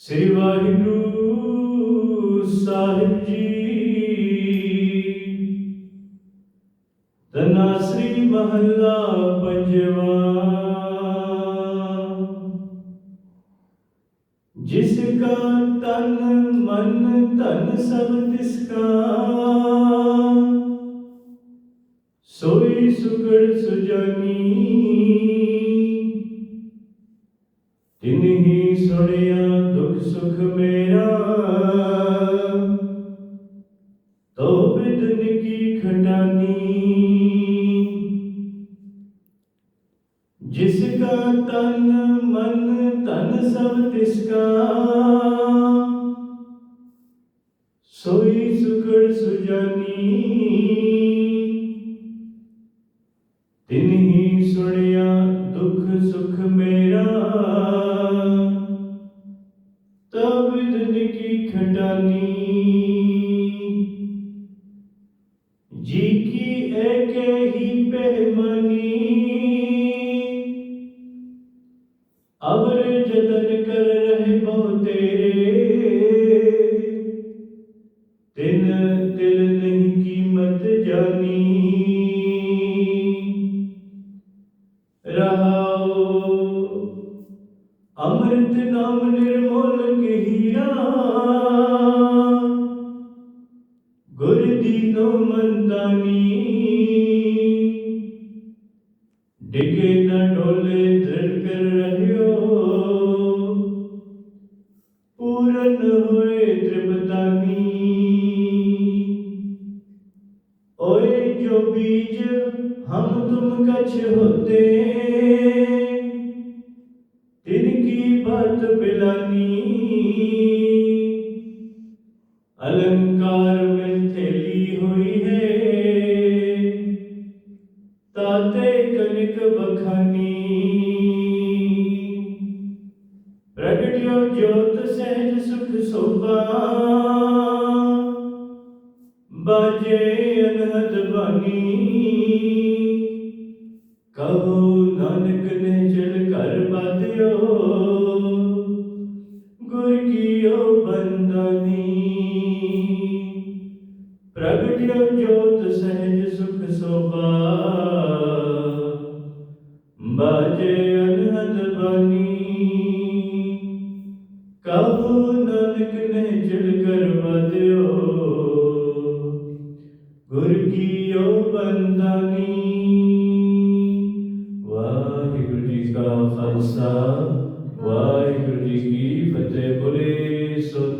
ਸ੍ਰੀ ਵਾਹਿਗੁਰੂ ਸਾਹਿਬ ਜੀ। ਤਨਾ ਸ੍ਰੀ ਮਹੱਲਾ ਪੰਜਵਾ। ਜਿਸ ਕਾ ਤਨ ਮਨ ਧਨ ਸਭ ਤਿਸ ਕਾ, ਸੋਈ ਸੁਗੜ ਸੁਜਾਨੀ। ਤਿਨਹੀ ਸੁਣਿਆ ਦੁਖ ਸੁਖ ਮੇਰਾ ਤੋ ਬਿਦਨ ਕੀ ਖਟਾਨੀ। ਜਿਸ ਕਾ ਤਨ ਮਨ ਤਨ ਸਭ ਤਿਸ ਕਾ, ਸੋਈ ਸੁਖੜ ਸੁਜਾਨੀ। की खटनी जी की एक ही पैमानी अबर जतन कर रहे बहु तेरे। तिन तिल नहीं कीमत जानी। रहा अमृत नाम निर्मोल के ਲਾਗੀ ਡਿਗੇ ਨਾ ਢੋਲੇ ਧੜ ਕਰ ਰਹਿਓ। ਪੂਰਨ ਹੋਏ ਤ੍ਰਿਪਤਾਨੀ। ਓਏ ਜੋ ਬੀਜ ਹਮ ਤੁਮ ਕਛ ਹੋਤੇ, ਤਿਨ ਕੀ ਬਾਤ ਬਿਲਾਨੀ ਜੋਤ ਸਹਿਜ ਸੁਖ ਸੋਭਾ। ਬਾਜੇ ਅਨਹਦ ਬਾਣੀ। ਕਹੋ ਨਾਨਕ ਨੇ ਜਲ ਕਰ ਬਾਦਿਓ ਗੁਰ ਕੀਓ ਬੰਦਨੀ ਪ੍ਰਗਟਿਓ ਜੋਤ ਸਹਿਜ ਸੁਖ ਸੋਭਾ। ਬਾਜੇ ਅਨਹਦ ਬਾਣੀ। ਨਾਨਕ ਨੇ ਚਲ ਕਰ ਬਾਧਿਓ ਗੁਰ ਕੀਓ ਬੰਦਨੀ ਵਾਹਿਗੁਰੂ ਜੀ ਕਾ ਖਾਲਸਾ, ਵਾਹਿਗੁਰੂ ਜੀ ਕੀ ਫਤਿਹ ਬੁਲੇ ਸੋਤੇ